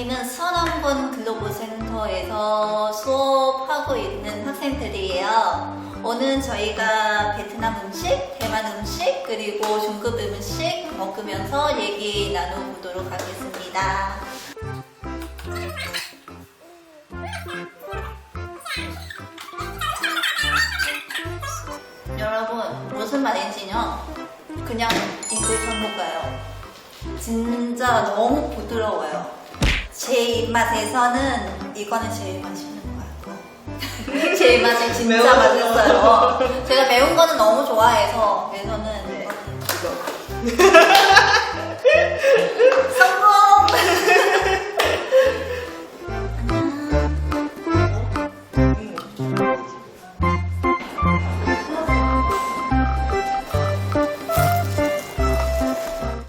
저희는 서남권글로벌센터에서 수업하고 있는 학생들이에요. 오늘 저희가 베트남 음식, 대만 음식, 그리고 중급 음식 먹으면서 얘기 나눠보도록 하겠습니다. 여러분, 무슨 말인지요? 그냥 이거 전문가요. 진짜 너무 부드러워요. 제 입맛에서는 이거는 제일 맛있는 거예요. 제 입맛에 진짜 매워. 맛있어요. 제가 매운 거는 너무 좋아해서 그래서는 네. 이거